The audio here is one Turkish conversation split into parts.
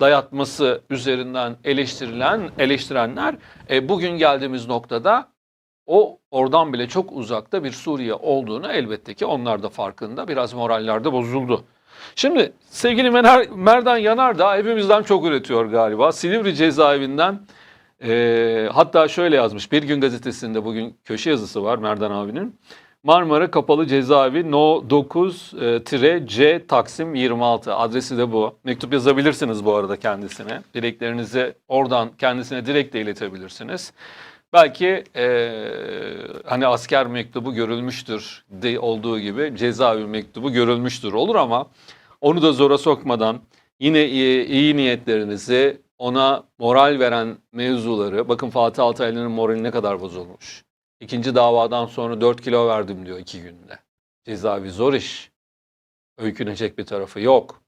dayatması üzerinden eleştirilen eleştirenler e, bugün geldiğimiz noktada o oradan bile çok uzakta bir Suriye olduğunu elbette ki onlar da farkında. Biraz moraller de bozuldu. Şimdi sevgili Mener, Merdan Yanardağ hepimizden çok üretiyor galiba. Silivri cezaevinden e, hatta şöyle yazmış. Bir gün gazetesinde bugün köşe yazısı var Merdan abinin. Marmara Kapalı Cezaevi No 9-C Taksim 26 adresi de bu. Mektup yazabilirsiniz bu arada kendisine. Dileklerinizi oradan kendisine direkt de iletebilirsiniz. Belki eee, hani asker mektubu görülmüştür de olduğu gibi cezaevi mektubu görülmüştür olur ama onu da zora sokmadan yine iyi, iyi niyetlerinizi ona moral veren mevzuları bakın Fatih Altaylı'nın morali ne kadar bozulmuş. İkinci davadan sonra 4 kilo verdim diyor iki günde. Cezaevi zor iş. Öykünecek bir tarafı yok.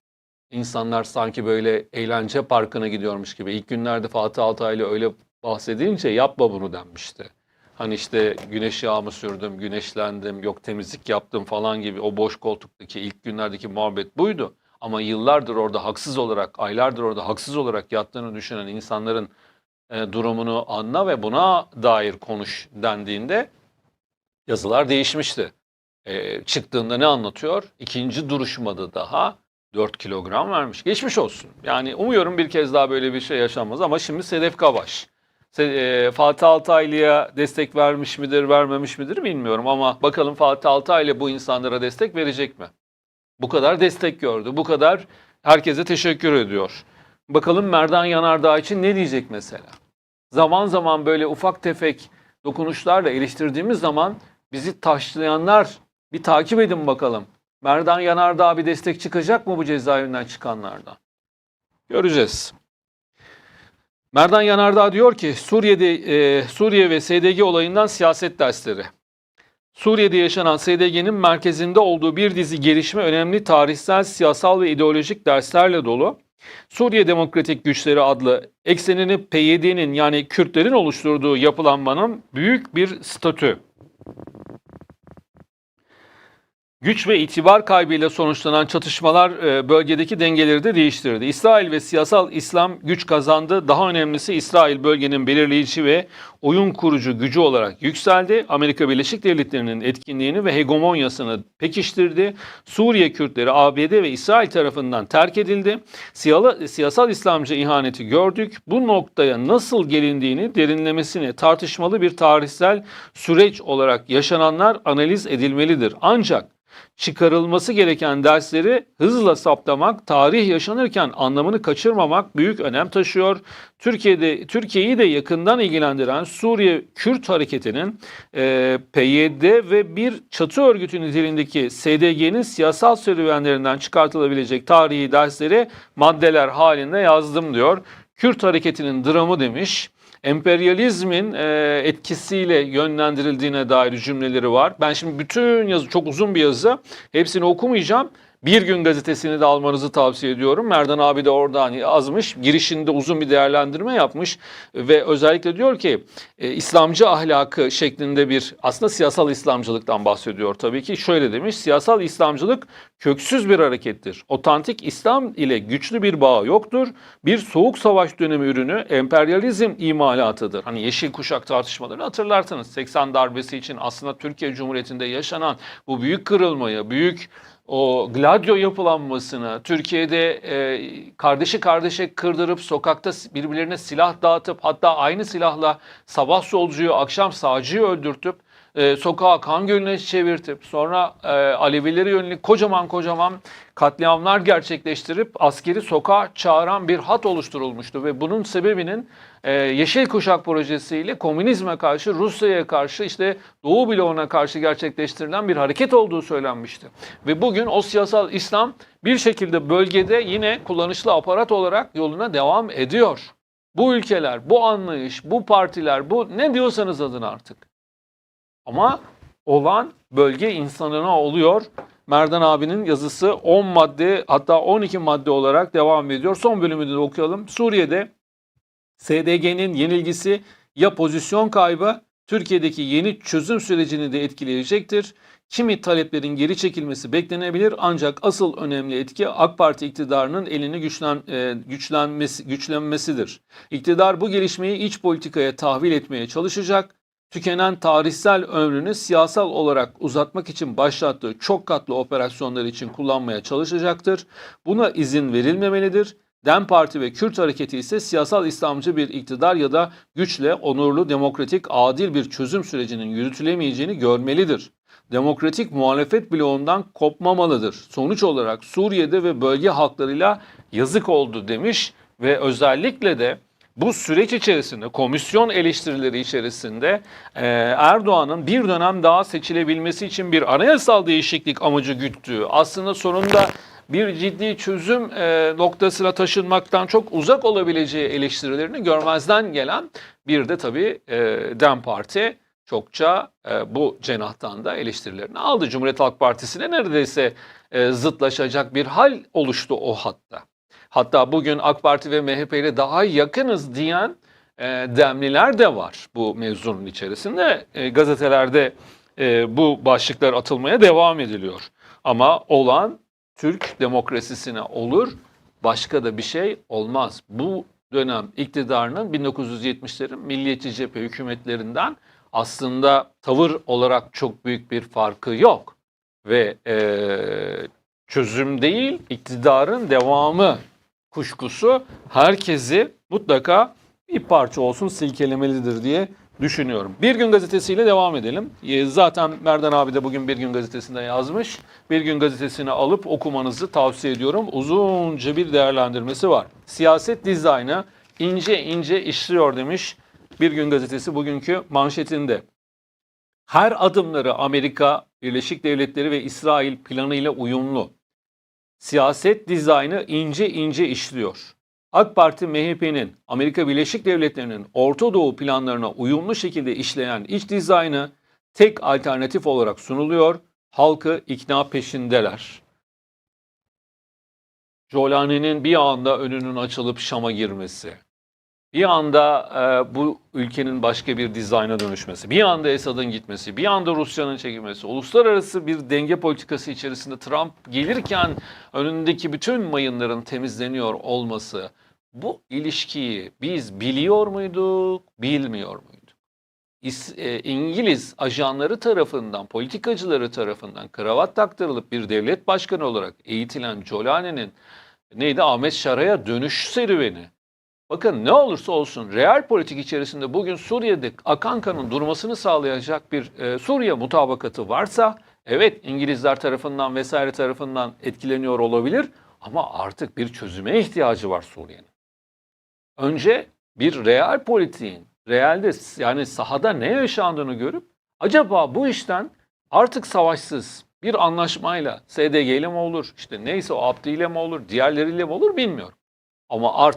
İnsanlar sanki böyle eğlence parkına gidiyormuş gibi. İlk günlerde Fatih Altaylı öyle bahsedince yapma bunu denmişti. Hani işte güneş yağımı sürdüm, güneşlendim, yok temizlik yaptım falan gibi o boş koltuktaki ilk günlerdeki muhabbet buydu. Ama yıllardır orada haksız olarak, aylardır orada haksız olarak yattığını düşünen insanların e, durumunu anla ve buna dair konuş dendiğinde yazılar değişmişti. E, çıktığında ne anlatıyor? İkinci duruşmada daha 4 kilogram vermiş. Geçmiş olsun. Yani umuyorum bir kez daha böyle bir şey yaşanmaz ama şimdi Sedef Kabaş. E, Fatih Altaylı'ya destek vermiş midir, vermemiş midir bilmiyorum ama bakalım Fatih Altaylı bu insanlara destek verecek mi? Bu kadar destek gördü, bu kadar herkese teşekkür ediyor. Bakalım Merdan Yanardağ için ne diyecek mesela? Zaman zaman böyle ufak tefek dokunuşlarla eleştirdiğimiz zaman bizi taşlayanlar bir takip edin bakalım. Merdan Yanardağ bir destek çıkacak mı bu cezaevinden çıkanlardan? Göreceğiz. Merdan Yanardağ diyor ki Suriye'de e, Suriye ve SDG olayından siyaset dersleri. Suriye'de yaşanan SDG'nin merkezinde olduğu bir dizi gelişme önemli tarihsel, siyasal ve ideolojik derslerle dolu. Suriye Demokratik Güçleri adlı eksenini PYD'nin yani Kürtlerin oluşturduğu yapılanmanın büyük bir statü. Güç ve itibar kaybıyla sonuçlanan çatışmalar e, bölgedeki dengeleri de değiştirdi. İsrail ve siyasal İslam güç kazandı. Daha önemlisi İsrail bölgenin belirleyici ve oyun kurucu gücü olarak yükseldi. Amerika Birleşik Devletleri'nin etkinliğini ve hegemonyasını pekiştirdi. Suriye Kürtleri ABD ve İsrail tarafından terk edildi. Siyasal İslamcı ihaneti gördük. Bu noktaya nasıl gelindiğini derinlemesine tartışmalı bir tarihsel süreç olarak yaşananlar analiz edilmelidir. Ancak çıkarılması gereken dersleri hızla saptamak, tarih yaşanırken anlamını kaçırmamak büyük önem taşıyor. Türkiye'de Türkiye'yi de yakından ilgilendiren Suriye Kürt hareketinin e, PYD ve bir çatı örgütü niteliğindeki SDG'nin siyasal serüvenlerinden çıkartılabilecek tarihi dersleri maddeler halinde yazdım diyor. Kürt hareketinin dramı demiş emperyalizmin e, etkisiyle yönlendirildiğine dair cümleleri var. Ben şimdi bütün yazı çok uzun bir yazı. Hepsini okumayacağım. Bir gün gazetesini de almanızı tavsiye ediyorum. Merdan abi de oradan yazmış. Girişinde uzun bir değerlendirme yapmış ve özellikle diyor ki e, İslamcı ahlakı şeklinde bir aslında siyasal İslamcılıktan bahsediyor tabii ki. Şöyle demiş. Siyasal İslamcılık köksüz bir harekettir. Otantik İslam ile güçlü bir bağ yoktur. Bir soğuk savaş dönemi ürünü emperyalizm imalatıdır. Hani yeşil kuşak tartışmalarını hatırlarsınız. 80 darbesi için aslında Türkiye Cumhuriyeti'nde yaşanan bu büyük kırılmayı, büyük o Gladio yapılanmasını, Türkiye'de e, kardeşi kardeşe kırdırıp sokakta birbirlerine silah dağıtıp hatta aynı silahla sabah solcuyu akşam sağcıyı öldürtüp e, sokağa kan gölüne çevirtip sonra e, Alevileri yönelik kocaman kocaman katliamlar gerçekleştirip askeri sokağa çağıran bir hat oluşturulmuştu ve bunun sebebinin e, Yeşil Kuşak projesiyle komünizme karşı, Rusya'ya karşı, işte Doğu bloğuna karşı gerçekleştirilen bir hareket olduğu söylenmişti. Ve bugün o siyasal İslam bir şekilde bölgede yine kullanışlı aparat olarak yoluna devam ediyor. Bu ülkeler, bu anlayış, bu partiler, bu ne diyorsanız adına artık. Ama olan bölge insanına oluyor. Merdan abinin yazısı 10 madde hatta 12 madde olarak devam ediyor. Son bölümünü de okuyalım. Suriye'de SDG'nin yenilgisi ya pozisyon kaybı Türkiye'deki yeni çözüm sürecini de etkileyecektir kimi taleplerin geri çekilmesi beklenebilir ancak asıl önemli etki AK Parti iktidarının elini güçlen, e, güçlenmesi, güçlenmesidir. İktidar bu gelişmeyi iç politikaya tahvil etmeye çalışacak. Tükenen tarihsel ömrünü siyasal olarak uzatmak için başlattığı çok katlı operasyonlar için kullanmaya çalışacaktır. Buna izin verilmemelidir. DEM Parti ve Kürt hareketi ise siyasal İslamcı bir iktidar ya da güçle onurlu, demokratik, adil bir çözüm sürecinin yürütülemeyeceğini görmelidir. Demokratik muhalefet bloğundan kopmamalıdır. Sonuç olarak Suriye'de ve bölge halklarıyla yazık oldu demiş ve özellikle de bu süreç içerisinde komisyon eleştirileri içerisinde e, Erdoğan'ın bir dönem daha seçilebilmesi için bir anayasal değişiklik amacı güttüğü aslında sonunda bir ciddi çözüm e, noktasına taşınmaktan çok uzak olabileceği eleştirilerini görmezden gelen bir de tabii e, DEM Parti çokça e, bu cenahtan da eleştirilerini aldı. Cumhuriyet Halk Partisi'ne neredeyse e, zıtlaşacak bir hal oluştu o hatta. Hatta bugün AK Parti ve MHP ile daha yakınız diyen e, demliler de var bu mevzunun içerisinde. E, gazetelerde e, bu başlıklar atılmaya devam ediliyor. Ama olan Türk demokrasisine olur, başka da bir şey olmaz. Bu dönem iktidarının 1970'lerin milliyetçi cephe hükümetlerinden aslında tavır olarak çok büyük bir farkı yok. Ve e, çözüm değil, iktidarın devamı kuşkusu herkesi mutlaka bir parça olsun silkelemelidir diye düşünüyorum. Bir Gün Gazetesi'yle devam edelim. Ee, Zaten Merdan abi de bugün Bir Gün Gazetesi'nde yazmış. Bir Gün Gazetesi'ni alıp okumanızı tavsiye ediyorum. Uzunca bir değerlendirmesi var. Siyaset dizaynı ince ince işliyor demiş Bir Gün Gazetesi bugünkü manşetinde. Her adımları Amerika, Birleşik Devletleri ve İsrail planıyla uyumlu. Siyaset dizaynı ince ince işliyor. AK Parti MHP'nin Amerika Birleşik Devletleri'nin Orta Doğu planlarına uyumlu şekilde işleyen iç dizaynı tek alternatif olarak sunuluyor. Halkı ikna peşindeler. Jolani'nin bir anda önünün açılıp Şam'a girmesi, bir anda e, bu ülkenin başka bir dizayna dönüşmesi, bir anda Esad'ın gitmesi, bir anda Rusya'nın çekilmesi, uluslararası bir denge politikası içerisinde Trump gelirken önündeki bütün mayınların temizleniyor olması, bu ilişkiyi biz biliyor muyduk, bilmiyor muyduk? İs- e, İngiliz ajanları tarafından, politikacıları tarafından kravat taktırılıp bir devlet başkanı olarak eğitilen Jolani'nin neydi Ahmet Şara'ya dönüş serüveni. Bakın ne olursa olsun real politik içerisinde bugün Suriye'de akan kanın durmasını sağlayacak bir e, Suriye mutabakatı varsa evet İngilizler tarafından vesaire tarafından etkileniyor olabilir ama artık bir çözüme ihtiyacı var Suriye'nin. Önce bir real politiğin, realde yani sahada ne yaşandığını görüp acaba bu işten artık savaşsız bir anlaşmayla SDG ile mi olur, işte neyse o Abdi ile mi olur, diğerleriyle mi olur bilmiyorum. Ama artık